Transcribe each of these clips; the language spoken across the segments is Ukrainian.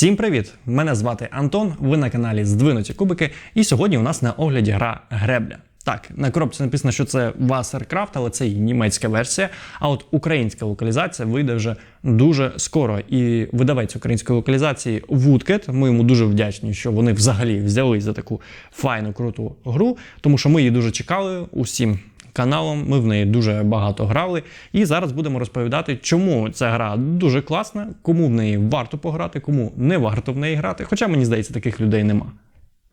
Всім привіт! Мене звати Антон. Ви на каналі Здвинуті Кубики. І сьогодні у нас на огляді гра Гребля. Так, на коробці написано, що це Wassercraft, але це і німецька версія. А от українська локалізація вийде вже дуже скоро. І видавець української локалізації Woodcat, Ми йому дуже вдячні, що вони взагалі взяли за таку файну круту гру, тому що ми її дуже чекали усім каналом. Ми в неї дуже багато грали. І зараз будемо розповідати, чому ця гра дуже класна, кому в неї варто пограти, кому не варто в неї грати. Хоча мені здається, таких людей нема.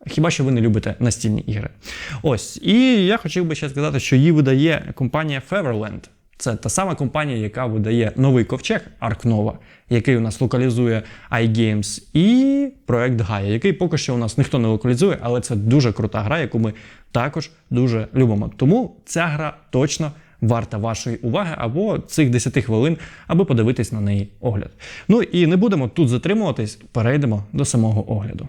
Хіба що ви не любите настільні ігри? Ось. І я хотів би ще сказати, що її видає компанія Feverland. Це та сама компанія, яка видає новий ковчег Nova, який у нас локалізує iGames, і проект Gaia, який поки що у нас ніхто не локалізує, але це дуже крута гра, яку ми також дуже любимо. Тому ця гра точно варта вашої уваги або цих 10 хвилин, аби подивитись на неї огляд. Ну і не будемо тут затримуватись, перейдемо до самого огляду.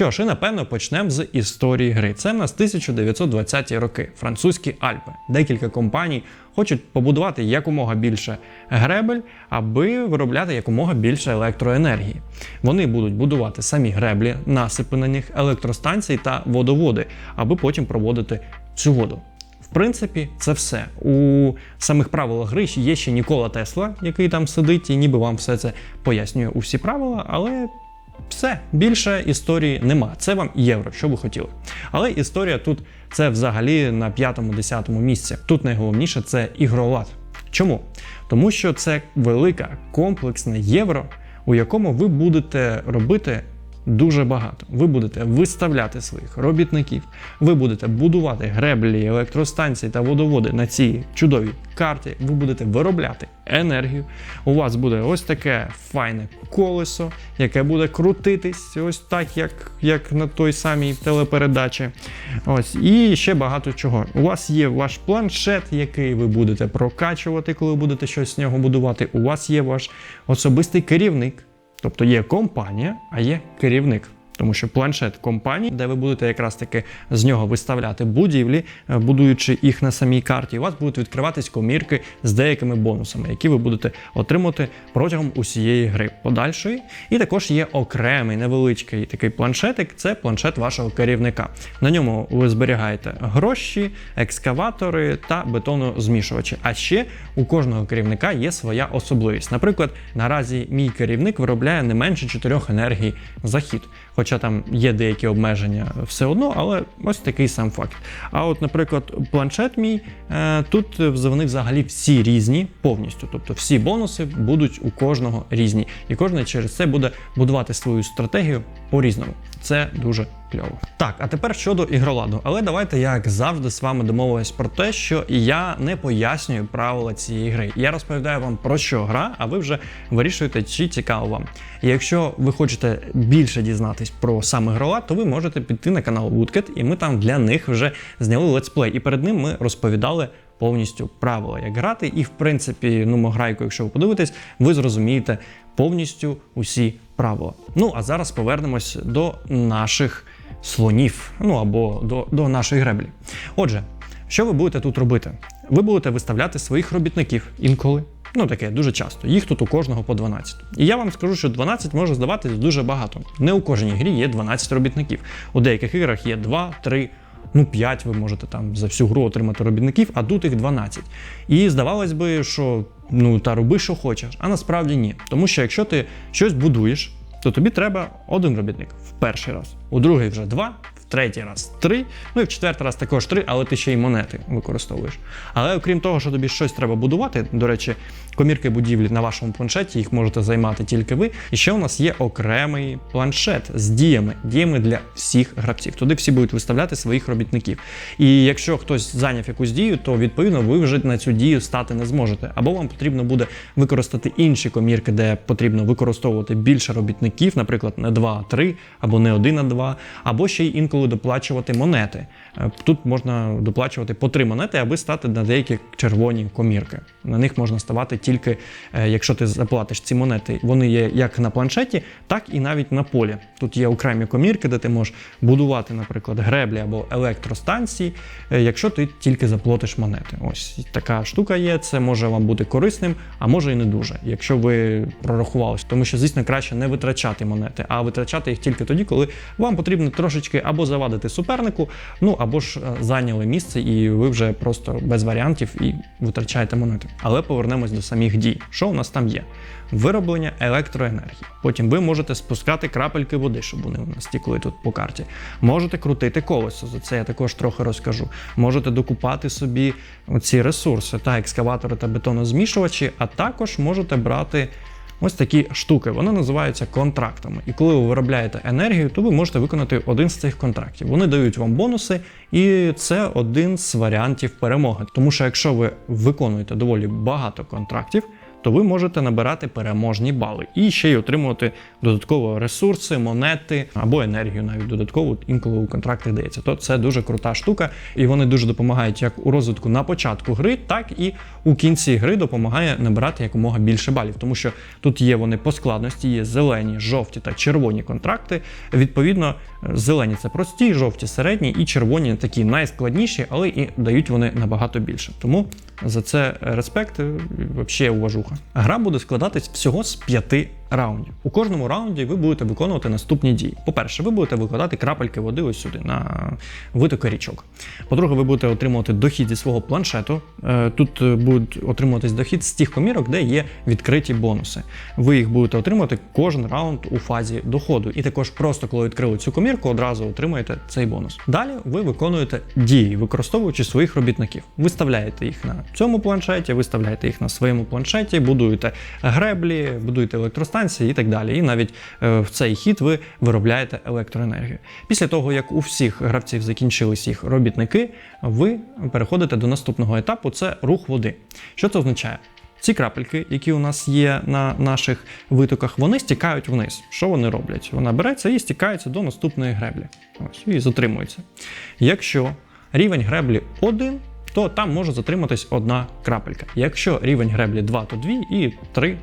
Що ж, і напевно почнемо з історії гри. Це в нас 1920-ті роки, французькі Альпи. Декілька компаній хочуть побудувати якомога більше гребель, аби виробляти якомога більше електроенергії. Вони будуть будувати самі греблі, насипи на них, електростанції та водоводи, аби потім проводити цю воду. В принципі, це все. У самих правилах гри є ще Нікола Тесла, який там сидить, і ніби вам все це пояснює усі правила, але все, більше історії нема. Це вам євро, що ви хотіли. Але історія тут це взагалі на п'ятому-десятому місці. Тут найголовніше це ігролад. Чому? Тому що це велика комплексне євро, у якому ви будете робити дуже багато. Ви будете виставляти своїх робітників, ви будете будувати греблі, електростанції та водоводи на цій чудовій карті. Ви будете виробляти енергію. У вас буде ось таке файне колесо, яке буде крутитись, ось так, як, як на той самій телепередачі. Ось і ще багато чого. У вас є ваш планшет, який ви будете прокачувати, коли будете щось з нього будувати. У вас є ваш особистий керівник. Тобто є компанія, а є керівник. Тому що планшет компанії, де ви будете якраз таки з нього виставляти будівлі, е, будуючи їх на самій карті, у вас будуть відкриватись комірки з деякими бонусами, які ви будете отримати протягом усієї гри подальшої. І також є окремий невеличкий такий планшетик це планшет вашого керівника. На ньому ви зберігаєте гроші, екскаватори та бетонозмішувачі. А ще у кожного керівника є своя особливість. Наприклад, наразі мій керівник виробляє не менше 4 енергій за хід. Хоча там є деякі обмеження все одно, але ось такий сам факт. А от, наприклад, планшет мій е, тут вони взагалі всі різні повністю. Тобто всі бонуси будуть у кожного різні. І кожен через це буде будувати свою стратегію по-різному. Це дуже кльово. Так, а тепер щодо ігроладу. Але давайте, як завжди, з вами домовились про те, що я не пояснюю правила цієї гри. Я розповідаю вам про що гра, а ви вже вирішуєте, чи цікаво вам. І якщо ви хочете більше дізнатись про сам ігролад, то ви можете піти на канал Woodcat, і ми там для них вже зняли летсплей. І перед ним ми розповідали. Повністю правила, як грати, і в принципі, ну грайку, якщо ви подивитесь, ви зрозумієте повністю усі правила. Ну а зараз повернемось до наших слонів, ну або до, до нашої греблі. Отже, що ви будете тут робити? Ви будете виставляти своїх робітників інколи. Ну, таке дуже часто. Їх тут у кожного по 12. І я вам скажу, що 12 може здаватись дуже багато. Не у кожній грі є 12 робітників. У деяких іграх є 2, 3, ну 5 ви можете там за всю гру отримати робітників, а тут їх 12. І здавалось би, що ну та роби, що хочеш. А насправді ні. Тому що якщо ти щось будуєш, то тобі треба один робітник в перший раз, у другий вже два, третій раз 3, ну і в четвертий раз також 3, але ти ще й монети використовуєш. Але окрім того, що тобі щось треба будувати, до речі, комірки будівлі на вашому планшеті, їх можете займати тільки ви. І ще у нас є окремий планшет з діями, діями для всіх гравців. Туди всі будуть виставляти своїх робітників. І якщо хтось зайняв якусь дію, то відповідно ви вже на цю дію стати не зможете. Або вам потрібно буде використати інші комірки, де потрібно використовувати більше робітників, наприклад, не 2, а 3, або не 1, а 2, або ще й інколи доплачувати монети. Е, Тут можна доплачувати по 3 монети, аби стати на деякі червоні комірки. На них можна ставати тільки, е, якщо ти заплатиш ці монети. Вони є як на планшеті, так і навіть на полі. Тут є окремі комірки, де ти можеш будувати, наприклад, греблі або електростанції, е, якщо ти тільки заплатиш монети. Ось така штука є. Це може вам бути корисним, а може і не дуже, якщо ви прорахувалися. Тому що, звісно, краще не витрачати монети, а витрачати їх тільки тоді, коли вам потрібно трошечки або завадити супернику, ну або ж е, зайняли місце, і ви вже просто без варіантів і витрачаєте монети. Але повернемось до самих дій. Що у нас там є? Вироблення електроенергії. Потім ви можете спускати крапельки води, щоб вони у нас тікли тут по карті. Можете крутити колесо, за це я також трохи розкажу. Можете докупати собі ці ресурси та екскаватори та бетонозмішувачі, а також можете брати. Ось такі штуки, вони називаються контрактами. І коли ви виробляєте енергію, то ви можете виконати один з цих контрактів. Вони дають вам бонуси, і це один з варіантів перемоги. Тому що якщо ви виконуєте доволі багато контрактів, то ви можете набирати переможні бали і ще й отримувати додатково ресурси, монети або енергію навіть додатково інколи у контрактах дається. То це дуже крута штука, і вони дуже допомагають як у розвитку на початку гри, так і у кінці гри допомагає набирати якомога більше балів, тому що тут є вони по складності, є зелені, жовті та червоні контракти. Відповідно, зелені це прості, жовті середні, і червоні такі найскладніші, але і дають вони набагато більше. Тому за це респект, е, взагалі Гра буде складатись всього з п'яти раундів. У кожному раунді ви будете виконувати наступні дії. По-перше, ви будете викладати крапельки води ось сюди на витоки річок. По-друге, ви будете отримувати дохід зі свого планшету. Е, Тут е, будуть отримуватись дохід з тих комірок, де є відкриті бонуси. Ви їх будете отримувати кожен раунд у фазі доходу. І також просто коли відкрили цю комірку, одразу отримуєте цей бонус. Далі ви виконуєте дії, використовуючи своїх робітників. Виставляєте їх на цьому планшеті, виставляєте їх на своєму планшеті, будуєте греблі, будуєте електростанції і так далі. І навіть е, в цей хід ви виробляєте електроенергію. Після того, як у всіх гравців закінчились їх робітники, ви переходите до наступного етапу це рух води. Що це означає? Ці крапельки, які у нас є на наших витоках, вони стікають вниз. Що вони роблять? Вона береться і стікається до наступної греблі. Ось і затримується. Якщо рівень греблі 1, то там може затриматись одна крапелька. Якщо рівень греблі 2, то 2 і 3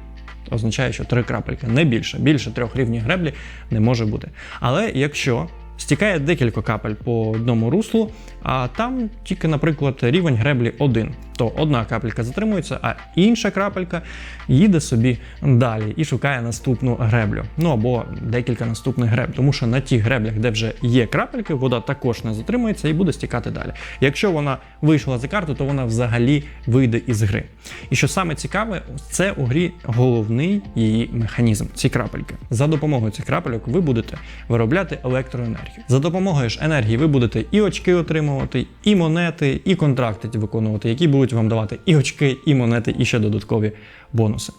означає, що три крапельки, не більше. Більше трьох рівнів греблі не може бути. Але якщо стікає декілька капель по одному руслу, а там тільки, наприклад, рівень греблі 1, то одна капелька затримується, а інша крапелька їде собі далі і шукає наступну греблю. Ну або декілька наступних греб, тому що на тих греблях, де вже є крапельки, вода також не затримується і буде стікати далі. Якщо вона вийшла за карту, то вона взагалі вийде із гри. І що саме цікаве, це у грі головний її механізм ці крапельки. За допомогою цих крапельок ви будете виробляти електроенергію. За допомогою ж енергії ви будете і очки отримувати, і монети, і контракти виконувати, які будуть вам давати і очки, і монети, і ще додаткові бонуси.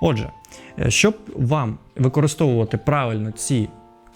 Отже, е, щоб вам використовувати правильно ці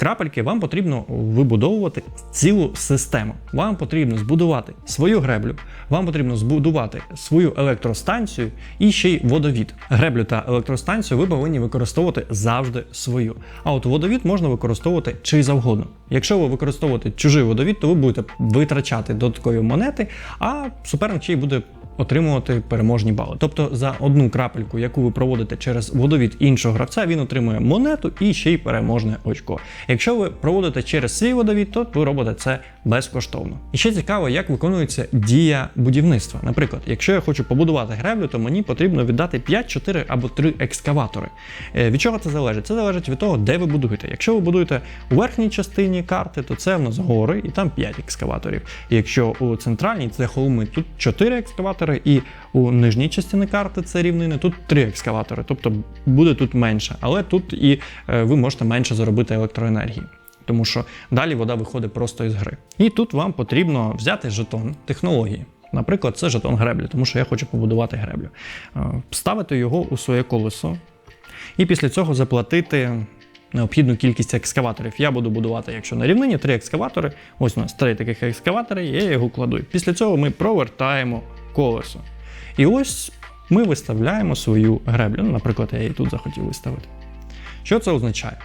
крапельки, вам потрібно вибудовувати цілу систему. Вам потрібно збудувати свою греблю, вам потрібно збудувати свою електростанцію і ще й водовід. Греблю та електростанцію ви повинні використовувати завжди свою. А от водовід можна використовувати чи завгодно. Якщо ви використовуєте чужий водовід, то ви будете витрачати додаткові монети, а суперник ще й буде отримувати переможні бали. Тобто за одну крапельку, яку ви проводите через водовід іншого гравця, він отримує монету і ще й переможне очко. Якщо ви проводите через свій водовід, то ви робите це безкоштовно. І ще цікаво, як виконується дія будівництва. Наприклад, якщо я хочу побудувати греблю, то мені потрібно віддати 5, 4 або 3 екскаватори. Е, Від чого це залежить? Це залежить від того, де ви будуєте. Якщо ви будуєте у верхній частині карти, то це в нас гори і там 5 екскаваторів. І якщо у центральній це холми, тут 4 екскаватори, і у нижній частині карти це рівнини, тут 3 екскаватори. Тобто буде тут менше, але тут і е, ви можете менше заробити електроенергії. тому що далі вода виходить просто із гри. І тут вам потрібно взяти жетон технології. Наприклад, це жетон греблі, тому що я хочу побудувати греблю. Е, Ставити його у своє колесо, і після цього заплатити необхідну кількість екскаваторів. Я буду будувати, якщо на рівнині, три екскаватори. Ось у нас три таких екскаватори, я його кладу. Після цього ми провертаємо колесо. І ось ми виставляємо свою греблю. Ну, наприклад, я її тут захотів виставити. Що це означає?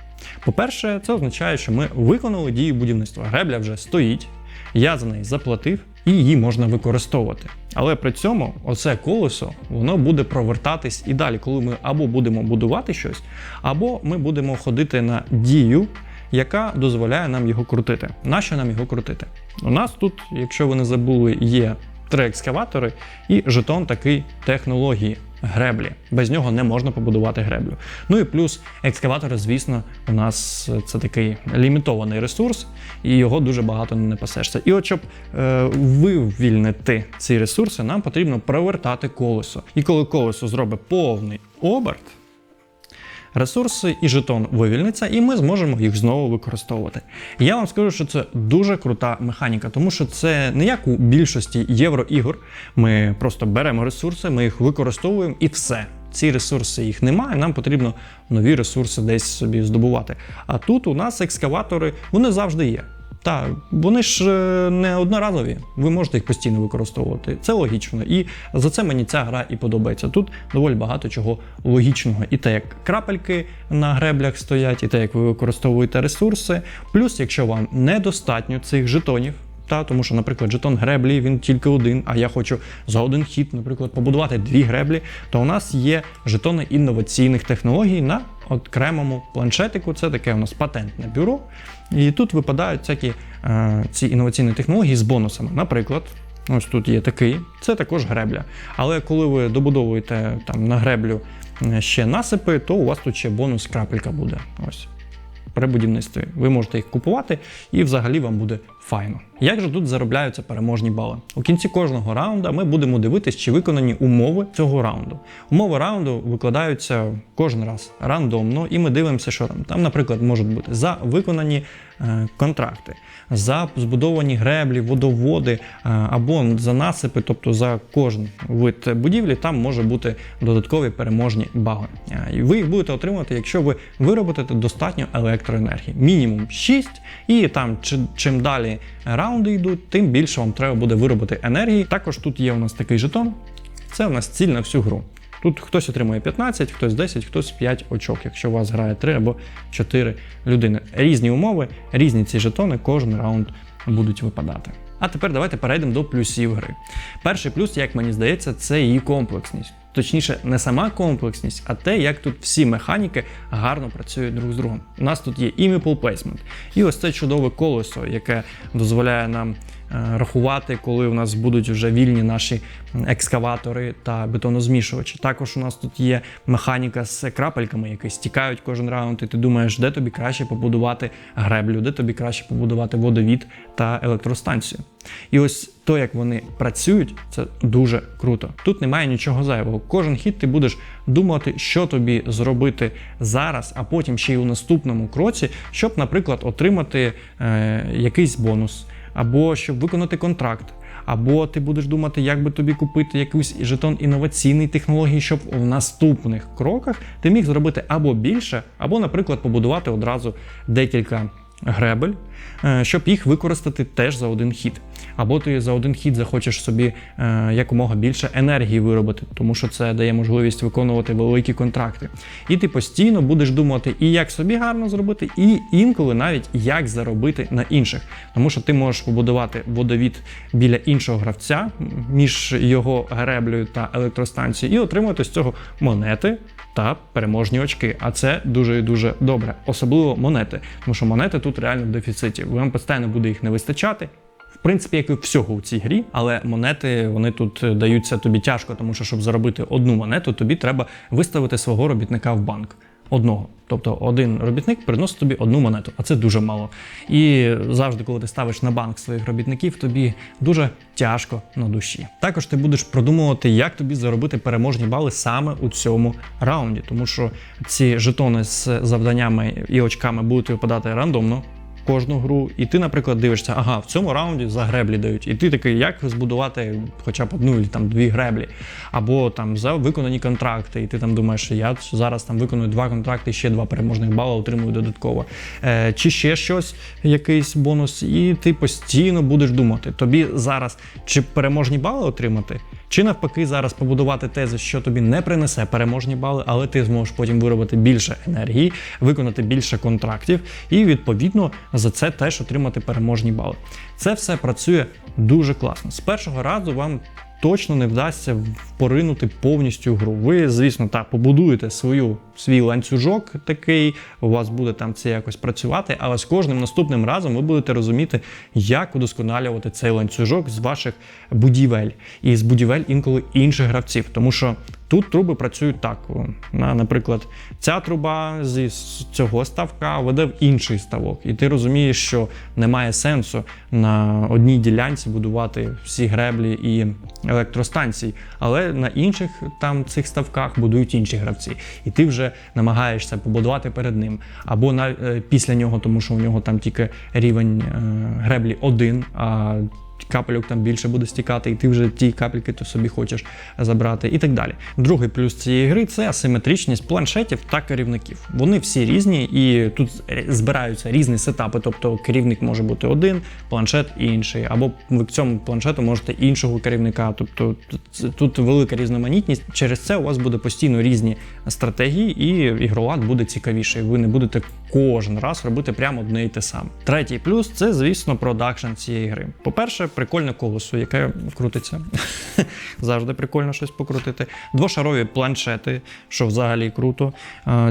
По-перше, це означає, що ми виконали дію будівництва. Гребля вже стоїть, я за неї заплатив і її можна використовувати. Але при цьому оце колесо воно буде провертатись і далі, коли ми або будемо будувати щось, або ми будемо ходити на дію, яка дозволяє нам його крутити. Нащо нам його крутити? У нас тут, якщо ви не забули, є три екскаватори і жетон такий технології греблі. Без нього не можна побудувати греблю. Ну і плюс екскаватори, звісно, у нас це такий лімітований ресурс, і його дуже багато не пасешся. І от щоб е, вивільнити ці ресурси, нам потрібно провертати колесо. І коли колесо зробить повний оберт, ресурси і жетон вивільниться, і ми зможемо їх знову використовувати. Я вам скажу, що це дуже крута механіка, тому що це не як у більшості євроігор. Ми просто беремо ресурси, ми їх використовуємо і все. Ці ресурси їх немає, нам потрібно нові ресурси десь собі здобувати. А тут у нас екскаватори, вони завжди є. Так, вони ж е, не одноразові, ви можете їх постійно використовувати. Це логічно. І за це мені ця гра і подобається. Тут доволі багато чого логічного. І те, як крапельки на греблях стоять, і те, як ви використовуєте ресурси. Плюс, якщо вам недостатньо цих жетонів. Та, тому що, наприклад, жетон греблі він тільки один, а я хочу за один хід, наприклад, побудувати дві греблі, то у нас є жетони інноваційних технологій на окремому планшетику. Це таке у нас патентне бюро. І тут випадають всякі е, ці інноваційні технології з бонусами. Наприклад, ось тут є такий, це також гребля. Але коли ви добудовуєте там на греблю е, ще насипи, то у вас тут ще бонус крапелька буде. Ось при будівництві. Ви можете їх купувати, і взагалі вам буде файно. Як же тут заробляються переможні бали? У кінці кожного раунду ми будемо дивитись, чи виконані умови цього раунду. Умови раунду викладаються кожен раз рандомно, і ми дивимося, що там. Там, наприклад, можуть бути за виконані е, контракти, за збудовані греблі, водоводи е, або за насипи, тобто за кожен вид будівлі, там може бути додаткові переможні бали. Е, І ви їх будете отримувати, якщо ви виробите достатньо електроенергії. Мінімум 6, і там чи- чим далі раунди йдуть, тим більше вам треба буде виробити енергії. Також тут є у нас такий жетон. Це у нас ціль на всю гру. Тут хтось отримує 15, хтось 10, хтось 5 очок, якщо у вас грає 3 або 4 людини. Різні умови, різні ці жетони, кожен раунд будуть випадати. А тепер давайте перейдемо до плюсів гри. Перший плюс, як мені здається, це її комплексність. Точніше, не сама комплексність, а те, як тут всі механіки гарно працюють друг з другом. У нас тут є і meeple placement, і ось це чудове колесо, яке дозволяє нам рахувати, коли у нас будуть вже вільні наші екскаватори та бетонозмішувачі. Також у нас тут є механіка з крапельками, які стікають кожен раунд, і ти думаєш, де тобі краще побудувати греблю, де тобі краще побудувати водовід та електростанцію. І ось то, як вони працюють, це дуже круто. Тут немає нічого зайвого. Кожен хід ти будеш думати, що тобі зробити зараз, а потім ще й у наступному кроці, щоб, наприклад, отримати е, якийсь бонус, або щоб виконати контракт. Або ти будеш думати, як би тобі купити якийсь жетон інноваційної технології, щоб в наступних кроках ти міг зробити або більше, або, наприклад, побудувати одразу декілька гребель, е, щоб їх використати теж за один хід. Або ти за один хід захочеш собі е, якомога більше енергії виробити, тому що це дає можливість виконувати великі контракти. І ти постійно будеш думати, і як собі гарно зробити, і інколи навіть як заробити на інших. Тому що ти можеш побудувати водовід біля іншого гравця між його греблею та електростанцією, і отримувати з цього монети та переможні очки. А це дуже і дуже добре, особливо монети, тому що монети тут реально в дефіциті. Вам постійно буде їх не вистачати. В принципі, як і всього у цій грі, але монети вони тут даються тобі тяжко, тому що щоб заробити одну монету, тобі треба виставити свого робітника в банк. Одного. Тобто один робітник приносить тобі одну монету, а це дуже мало. І завжди, коли ти ставиш на банк своїх робітників, тобі дуже тяжко на душі. Також ти будеш продумувати, як тобі заробити переможні бали саме у цьому раунді, тому що ці жетони з завданнями і очками будуть випадати рандомно. Кожну гру, і ти, наприклад, дивишся, ага, в цьому раунді за греблі дають. І ти такий, як збудувати хоча б одну там дві греблі, або там за виконані контракти, і ти там думаєш, що я зараз там виконую два контракти, ще два переможних бали отримую додатково. Е, чи ще щось, якийсь бонус, і ти постійно будеш думати, тобі зараз чи переможні бали отримати, чи навпаки зараз побудувати тези, що тобі не принесе переможні бали, але ти зможеш потім виробити більше енергії, виконати більше контрактів, і відповідно за це теж отримати переможні бали. Це все працює дуже класно. З першого разу вам точно не вдасться поринути повністю гру. Ви, звісно, так, побудуєте свою, свій ланцюжок такий, у вас буде там це якось працювати, але з кожним наступним разом ви будете розуміти, як удосконалювати цей ланцюжок з ваших будівель і з будівель інколи інших гравців. Тому що тут труби працюють так. Наприклад, ця труба зі цього ставка веде в інший ставок, і ти розумієш, що немає сенсу на одній ділянці будувати всі греблі і електростанції, але на інших там цих ставках будують інші гравці, і ти вже намагаєшся побудувати перед ним або на е, після нього, тому що у нього там тільки рівень е, греблі один. а Капельок там більше буде стікати, і ти вже ті капельки то собі хочеш забрати, і так далі. Другий плюс цієї гри це асиметричність планшетів та керівників. Вони всі різні, і тут збираються різні сетапи. Тобто керівник може бути один, планшет інший, або ви к цьому планшету можете іншого керівника. Тобто тут велика різноманітність. Через це у вас буде постійно різні стратегії, і ігролад буде цікавіший. Ви не будете кожен раз робити прямо одне і те саме. Третій плюс це, звісно, продакшн цієї гри. По-перше, прикольне колесо, яке крутиться. Завжди прикольно щось покрутити. Двошарові планшети, що взагалі круто.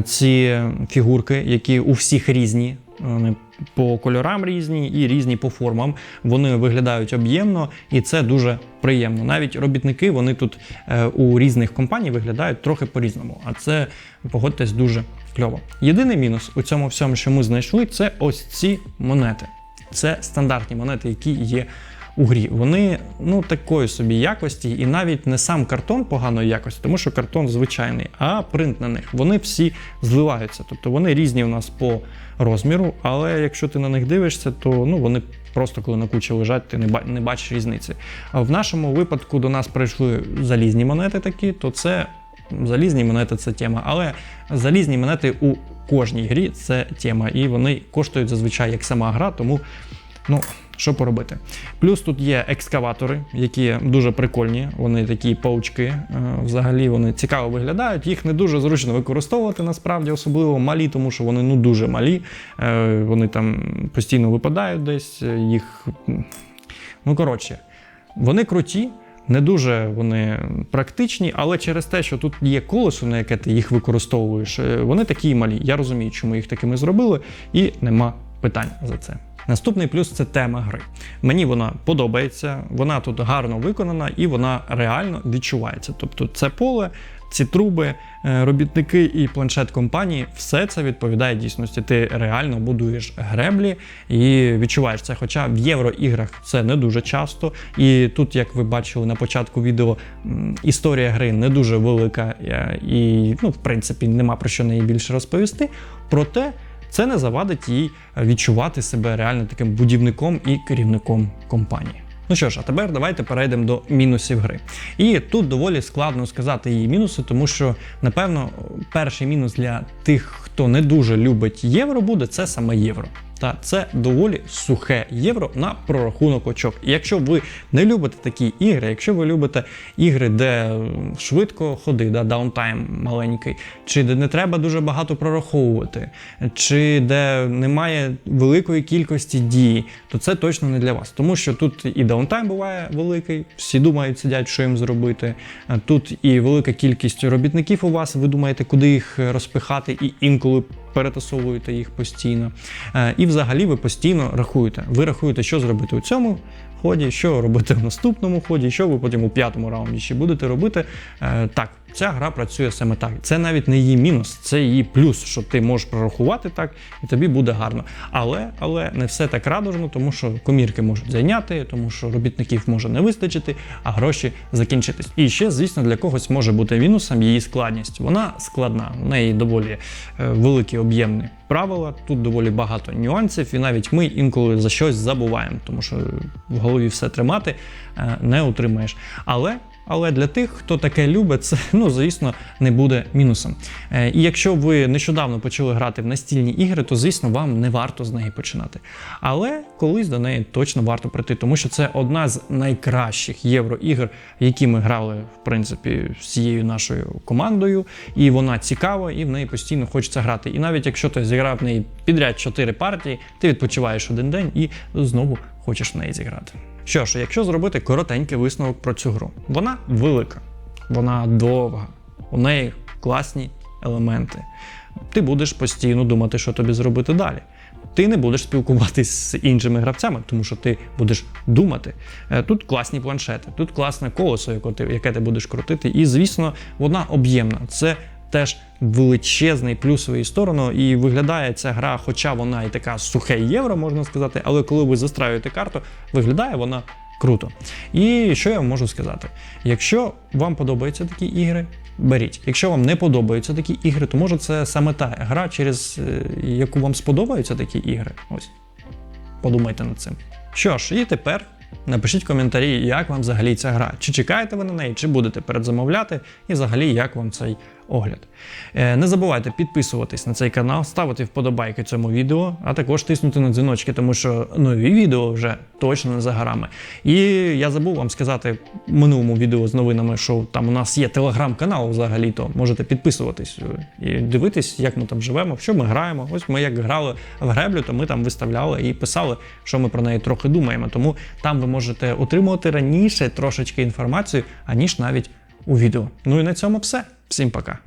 Ці фігурки, які у всіх різні. Вони по кольорам різні і різні по формам. Вони виглядають об'ємно, і це дуже приємно. Навіть робітники вони тут е, у різних компаній виглядають трохи по-різному. А це погодьтесь дуже кльово. Єдиний мінус у цьому всьому, що ми знайшли, це ось ці монети. Це стандартні монети, які є у грі. Вони ну такої собі якості, і навіть не сам картон поганої якості, тому що картон звичайний, а принт на них. Вони всі зливаються. Тобто вони різні у нас по розміру, але якщо ти на них дивишся, то ну вони. Просто коли на кучі лежать, ти не бачиш різниці. В нашому випадку до нас прийшли залізні монети такі, то це залізні монети це тема. Але залізні монети у кожній грі це тема, і вони коштують зазвичай як сама гра, тому ну. Що поробити? Плюс тут є екскаватори, які дуже прикольні. Вони такі паучки. Е, взагалі вони цікаво виглядають. Їх не дуже зручно використовувати, насправді, особливо малі, тому що вони ну дуже малі. Е, вони там постійно випадають десь. Їх. Ну, коротше, вони круті. Не дуже вони практичні, але через те, що тут є колесо, на яке ти їх використовуєш, е, вони такі малі. Я розумію, чому їх такими зробили, і нема питань за це. Наступний плюс це тема гри. Мені вона подобається, вона тут гарно виконана і вона реально відчувається. Тобто, це поле, ці труби, е, робітники і планшет компанії, все це відповідає дійсності. Ти реально будуєш греблі і відчуваєш це. Хоча в євроіграх це не дуже часто. І тут, як ви бачили на початку відео, історія гри не дуже велика, е, і, ну, в принципі, нема про що неї більше розповісти. Проте. Це не завадить їй відчувати себе реально таким будівником і керівником компанії. Ну що ж, а тепер давайте перейдемо до мінусів гри. І тут доволі складно сказати її мінуси, тому що, напевно, перший мінус для тих, хто не дуже любить євро, буде це саме євро. Та це доволі сухе євро на прорахунок очок. І якщо ви не любите такі ігри, якщо ви любите ігри, де швидко ходи, да, даунтайм маленький, чи де не треба дуже багато прораховувати, чи де немає великої кількості дій, то це точно не для вас. Тому що тут і даунтайм буває великий, всі думають, сидять, що їм зробити. Тут і велика кількість робітників у вас, ви думаєте, куди їх розпихати, і інколи перетасовуєте їх постійно. Е, і взагалі ви постійно рахуєте. Ви рахуєте, що зробити у цьому ході, що робити в наступному ході, що ви потім у п'ятому раунді ще будете робити. Е, так, ця гра працює саме так. Це навіть не її мінус, це її плюс, що ти можеш прорахувати так, і тобі буде гарно. Але, але не все так радужно, тому що комірки можуть зайняти, тому що робітників може не вистачити, а гроші закінчитись. І ще, звісно, для когось може бути мінусом її складність. Вона складна, в неї доволі е, великі об'ємні правила. Тут доволі багато нюансів, і навіть ми інколи за щось забуваємо, тому що в голові все тримати е, не утримаєш. Але але для тих, хто таке любить, це ну звісно не буде мінусом. Е, і якщо ви нещодавно почали грати в настільні ігри, то звісно вам не варто з неї починати. Але колись до неї точно варто прийти, тому що це одна з найкращих євроігр, які ми грали в принципі всією нашою командою, і вона цікава, і в неї постійно хочеться грати. І навіть якщо ти зіграв в неї підряд 4 партії, ти відпочиваєш один день і знову хочеш в неї зіграти. Що ж, якщо зробити коротенький висновок про цю гру, вона велика, вона довга, у неї класні елементи. Ти будеш постійно думати, що тобі зробити далі. Ти не будеш спілкуватись з іншими гравцями, тому що ти будеш думати. Е, Тут класні планшети, тут класне колесо, яке ти будеш крутити. І, звісно, вона об'ємна. Це теж величезний плюс своєї сторони, і виглядає ця гра, хоча вона і така сухе євро, можна сказати, але коли ви застраюєте карту, виглядає вона круто. І що я вам можу сказати? Якщо вам подобаються такі ігри, беріть. Якщо вам не подобаються такі ігри, то може це саме та гра, через е, яку вам сподобаються такі ігри. Ось. Подумайте над цим. Що ж, і тепер напишіть в коментарі, як вам взагалі ця гра. Чи чекаєте ви на неї, чи будете передзамовляти, і взагалі як вам цей огляд. Е, Не забувайте підписуватись на цей канал, ставити вподобайки цьому відео, а також тиснути на дзвіночки, тому що нові відео вже точно не за горами. І я забув вам сказати в минулому відео з новинами, що там у нас є телеграм-канал взагалі-то. Можете підписуватись е, і дивитись, як ми там живемо, що ми граємо. Ось ми як грали в греблю, то ми там виставляли і писали, що ми про неї трохи думаємо. Тому там ви можете отримувати раніше трошечки інформацію, аніж навіть у відео. Ну і на цьому все. Всім пока.